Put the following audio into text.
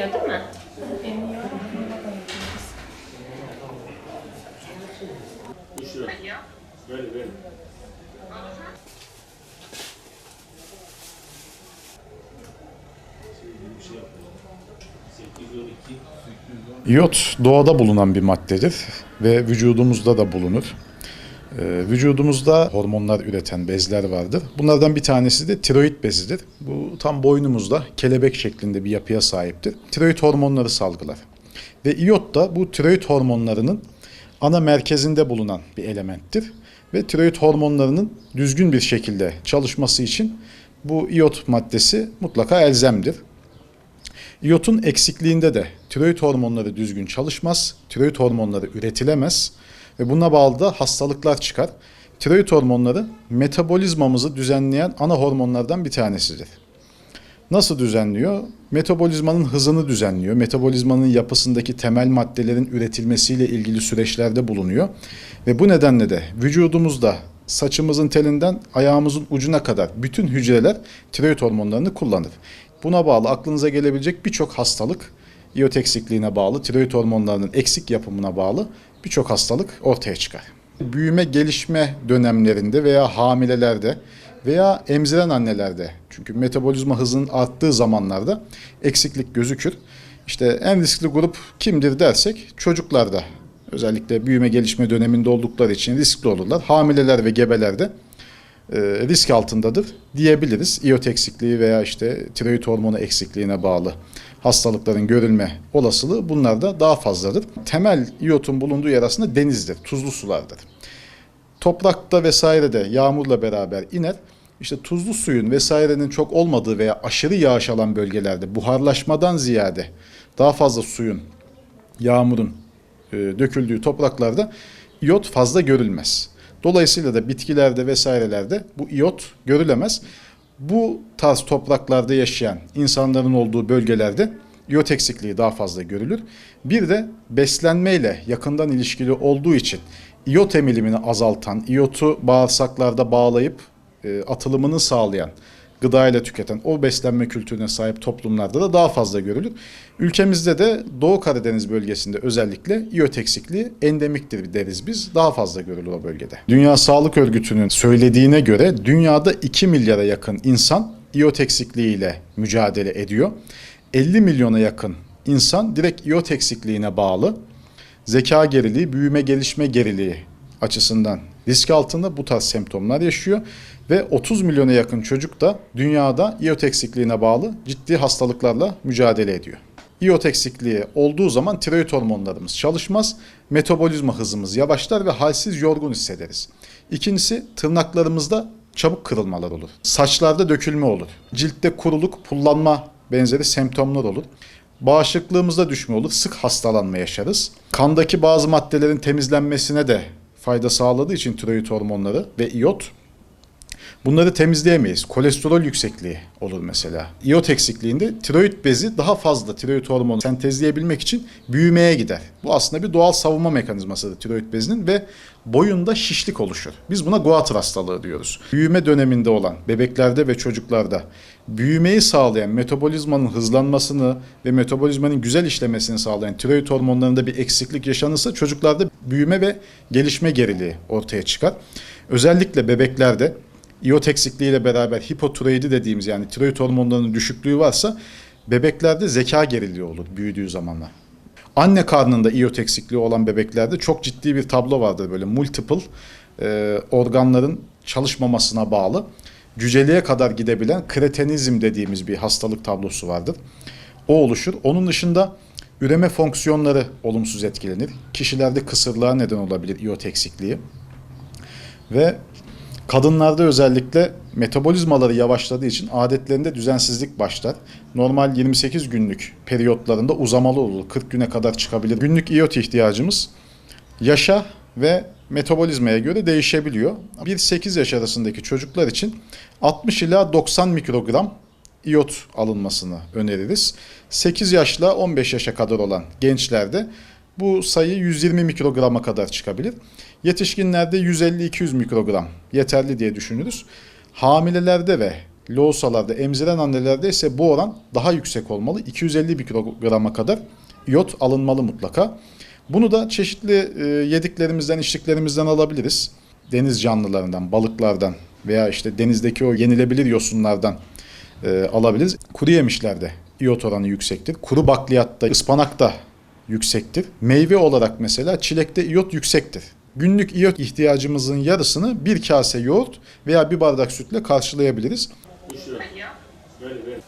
Emiyor değil mi? Emiyor. Doğada bulunan bir maddedir ve vücudumuzda da bulunur. Ee, vücudumuzda hormonlar üreten bezler vardır. Bunlardan bir tanesi de tiroid bezidir. Bu tam boynumuzda kelebek şeklinde bir yapıya sahiptir. Tiroid hormonları salgılar. Ve iyot da bu tiroid hormonlarının ana merkezinde bulunan bir elementtir. Ve tiroid hormonlarının düzgün bir şekilde çalışması için bu iyot maddesi mutlaka elzemdir. İyotun eksikliğinde de tiroid hormonları düzgün çalışmaz, tiroid hormonları üretilemez ve buna bağlı da hastalıklar çıkar. Tiroid hormonları metabolizmamızı düzenleyen ana hormonlardan bir tanesidir. Nasıl düzenliyor? Metabolizmanın hızını düzenliyor. Metabolizmanın yapısındaki temel maddelerin üretilmesiyle ilgili süreçlerde bulunuyor. Ve bu nedenle de vücudumuzda saçımızın telinden ayağımızın ucuna kadar bütün hücreler tiroid hormonlarını kullanır. Buna bağlı aklınıza gelebilecek birçok hastalık iot eksikliğine bağlı, tiroid hormonlarının eksik yapımına bağlı birçok hastalık ortaya çıkar. Büyüme gelişme dönemlerinde veya hamilelerde veya emziren annelerde çünkü metabolizma hızının arttığı zamanlarda eksiklik gözükür. İşte en riskli grup kimdir dersek çocuklarda özellikle büyüme gelişme döneminde oldukları için riskli olurlar. Hamileler ve gebelerde risk altındadır diyebiliriz. İyot eksikliği veya işte tiroid hormonu eksikliğine bağlı hastalıkların görülme olasılığı bunlarda daha fazladır. Temel iyotun bulunduğu yer aslında denizdir, tuzlu sulardır. Toprakta vesairede yağmurla beraber iner. İşte tuzlu suyun vesairenin çok olmadığı veya aşırı yağış alan bölgelerde buharlaşmadan ziyade daha fazla suyun, yağmurun e, döküldüğü topraklarda iyot fazla görülmez. Dolayısıyla da bitkilerde vesairelerde bu iyot görülemez. Bu tarz topraklarda yaşayan insanların olduğu bölgelerde iyot eksikliği daha fazla görülür. Bir de beslenmeyle yakından ilişkili olduğu için iyot emilimini azaltan, iyotu bağırsaklarda bağlayıp e, atılımını sağlayan, gıdayla tüketen o beslenme kültürüne sahip toplumlarda da daha fazla görülür. Ülkemizde de Doğu Karadeniz bölgesinde özellikle iyot eksikliği endemiktir deriz biz. Daha fazla görülür o bölgede. Dünya Sağlık Örgütü'nün söylediğine göre dünyada 2 milyara yakın insan iyot eksikliğiyle mücadele ediyor. 50 milyona yakın insan direkt iyot eksikliğine bağlı zeka geriliği, büyüme gelişme geriliği açısından risk altında bu tarz semptomlar yaşıyor ve 30 milyona yakın çocuk da dünyada iyot eksikliğine bağlı ciddi hastalıklarla mücadele ediyor. İyot eksikliği olduğu zaman tiroid hormonlarımız çalışmaz, metabolizma hızımız yavaşlar ve halsiz yorgun hissederiz. İkincisi tırnaklarımızda çabuk kırılmalar olur. Saçlarda dökülme olur. Ciltte kuruluk, pullanma benzeri semptomlar olur. Bağışıklığımızda düşme olur. Sık hastalanma yaşarız. Kandaki bazı maddelerin temizlenmesine de fayda sağladığı için tiroid hormonları ve iyot Bunları temizleyemeyiz. Kolesterol yüksekliği olur mesela. İyot eksikliğinde tiroid bezi daha fazla tiroid hormonu sentezleyebilmek için büyümeye gider. Bu aslında bir doğal savunma mekanizmasıdır tiroid bezinin ve boyunda şişlik oluşur. Biz buna Goiter hastalığı diyoruz. Büyüme döneminde olan bebeklerde ve çocuklarda büyümeyi sağlayan metabolizmanın hızlanmasını ve metabolizmanın güzel işlemesini sağlayan tiroid hormonlarında bir eksiklik yaşanırsa çocuklarda büyüme ve gelişme geriliği ortaya çıkar. Özellikle bebeklerde İyot eksikliğiyle beraber hipotiroidi dediğimiz yani tiroid hormonlarının düşüklüğü varsa bebeklerde zeka geriliği olur büyüdüğü zamanlar. Anne karnında iyot eksikliği olan bebeklerde çok ciddi bir tablo vardır böyle multiple e, organların çalışmamasına bağlı cüceliğe kadar gidebilen kretenizm dediğimiz bir hastalık tablosu vardır. O oluşur. Onun dışında üreme fonksiyonları olumsuz etkilenir. Kişilerde kısırlığa neden olabilir iyot eksikliği. Ve Kadınlarda özellikle metabolizmaları yavaşladığı için adetlerinde düzensizlik başlar. Normal 28 günlük periyotlarında uzamalı olur. 40 güne kadar çıkabilir. Günlük iyot ihtiyacımız yaşa ve metabolizmaya göre değişebiliyor. 1-8 yaş arasındaki çocuklar için 60 ila 90 mikrogram iyot alınmasını öneririz. 8 yaşla 15 yaşa kadar olan gençlerde bu sayı 120 mikrograma kadar çıkabilir. Yetişkinlerde 150-200 mikrogram yeterli diye düşünürüz. Hamilelerde ve loğusalarda, emziren annelerde ise bu oran daha yüksek olmalı. 250 mikrograma kadar iyot alınmalı mutlaka. Bunu da çeşitli e, yediklerimizden, içtiklerimizden alabiliriz. Deniz canlılarından, balıklardan veya işte denizdeki o yenilebilir yosunlardan e, alabiliriz. Kuru yemişlerde iyot oranı yüksektir. Kuru bakliyatta, ıspanakta yüksektir. Meyve olarak mesela çilekte iyot yüksektir. Günlük iyot ihtiyacımızın yarısını bir kase yoğurt veya bir bardak sütle karşılayabiliriz. Böyle böyle.